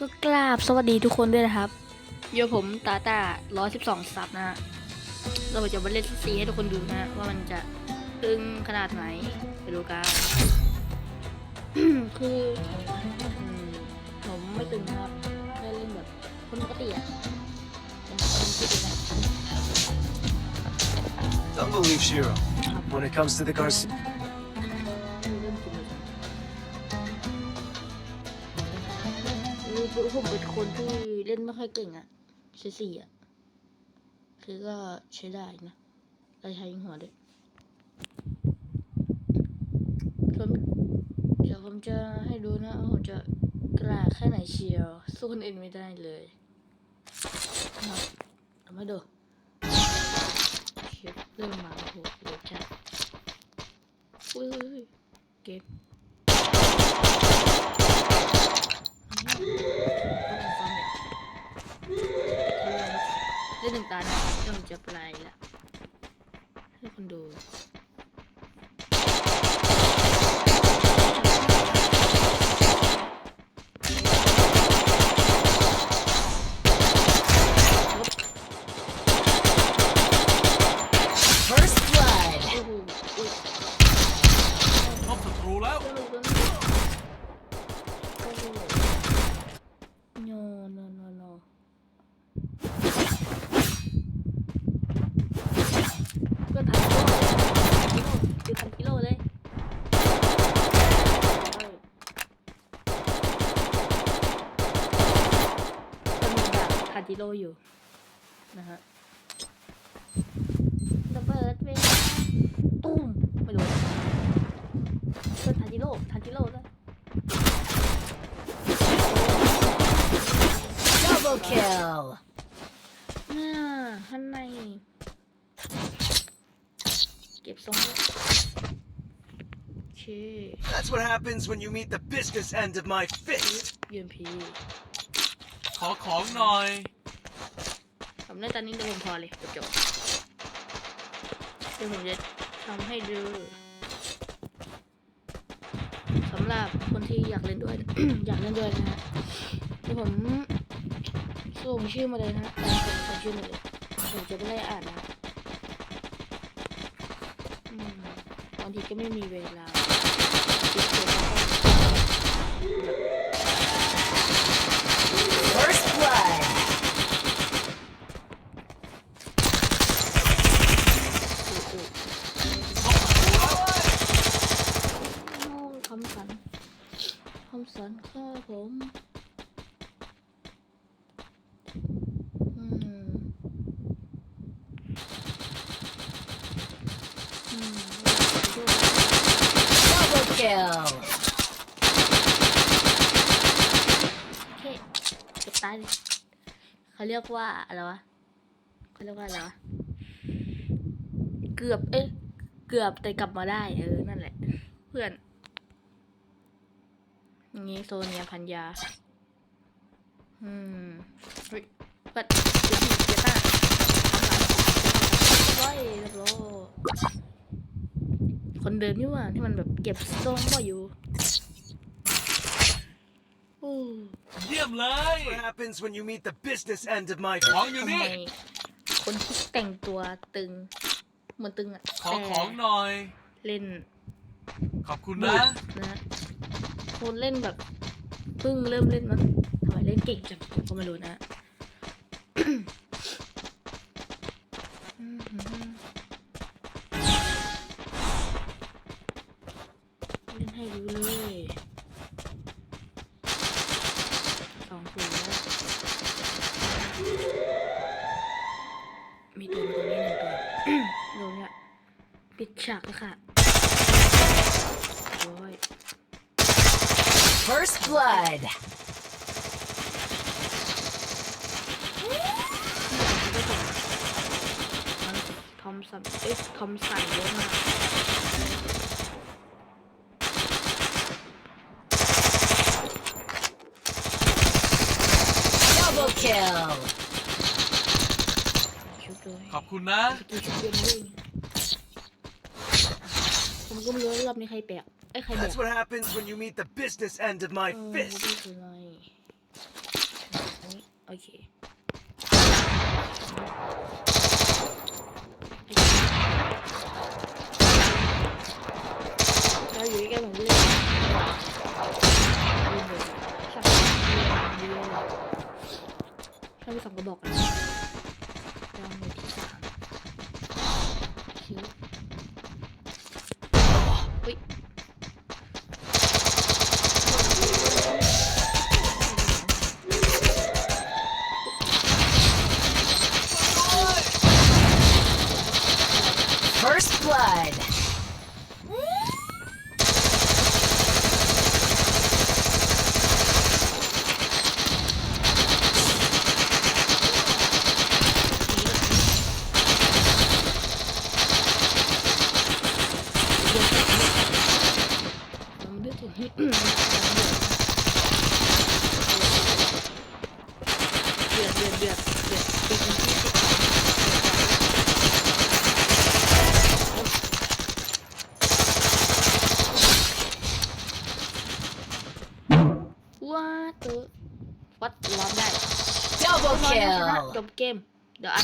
ก็กราบสวัสดีทุกคนด้วยนะครับโยผมตาตา112ซับนะฮะเราจะมาเล่นซีให้ทุกคนดูนะฮะว่ามันจะตึงขนาดไหนไปดูกันคืออืมผมไม่ตึงนะครับแค่เล่นแบบคนปกติอะเป็นคนที่ดีนะ Don't believe Shiro. When it comes to the Garcia, ผมเป็นคนที่เล่นไม่ค่อยเก่งอะเซีซีอะคือก็ใช้ได้นะเราใช้ยิงหัวด้วยผมเดี๋ยวผมจะให้ดูนะผมจะกล้าแค่ไหนเชียวสู้คนอื่นไม่ได้เลยมาเอามาดูเชียเริ่มมาโหเร็วจัดอุ้ยอุ้ยอุ้ยเก็บเล่นหนึ่งตานะเดี๋ยวผม จะไปละให้คนดู มีแบบพันกิโลอยู่นะฮะระเบิดเวลาตุ้มไม่รู้เป็นพันกิโลพันกิโลแล้ว Double kill. น่าข้างในเก็บทรงด้วยโอเค that's what happens when you meet the business end of my fist. ยืนพี ขอของหน่อย ผมได้ตอนนี้เดี๋ยวผมพอเลยจบจบเดี๋ยวผมจะทำให้ดูสำหรับคนที่อยากเล่นด้วย อยากเล่นด้วยนะฮะเดี๋ยวผมส่งชื่อมาเลยนะฮะแต่ผมส่งชื่อมาเลยผมจะไม่ได้อ่านนะบางทีก็ไม่มีเวลา First blood. คำสันคำสันข้าผมอืมอืม Double kill. โอเคเก็บตายเลยเขาเรียกว่าอะไรวะเขาเรียกว่าอะไรวะ เกือบ เอ๊ะ เกือบแต่กลับมาได้ เออ นั่นแหละ เพื่อน อย่างงี้โซเนียพันยา อืมเฮ้ยปัดเดี๋ยวพี่เดี๋ยวต้าทำไรร้อยเรียบร้อยคนเดิมนี่หว่าที่มันแบบเก็บทรงบ่อยู่อู้เยี่ยมเลย What happens when you meet the business end of my ของอยู่ทำไมนี่คนที่แต่งตัวตึงเหมือนตึงอะขอแต่ของหน่อย เล่น ขอบคุณบุนะกนะ คนเล่นแบบเพิ่งเริ่มเล่นมั้งทำไมเล่นเก่งจังผมก็ไม่รู้นะเล่นให้ดูเลยสองตัวแล้วมีตัวตรงนี้หนึ่งตัวโดนเนี่ยปิดฉากแล้วค่ะโอ้ย First blood. ทอมสันเอ๊ะทอมสันเยอะมาก Double kill. ชุบเลยขอบคุณนะสกิลชุบเยอะมากผมก็ไม่รู้ว่ารอบนี้ใครแบกไอ้ยใครแบก That's what happens when you meet the business end of my fist. người Việt Việt Việt Việt Việt Việt What the What lắm này Double kill Trong game Đó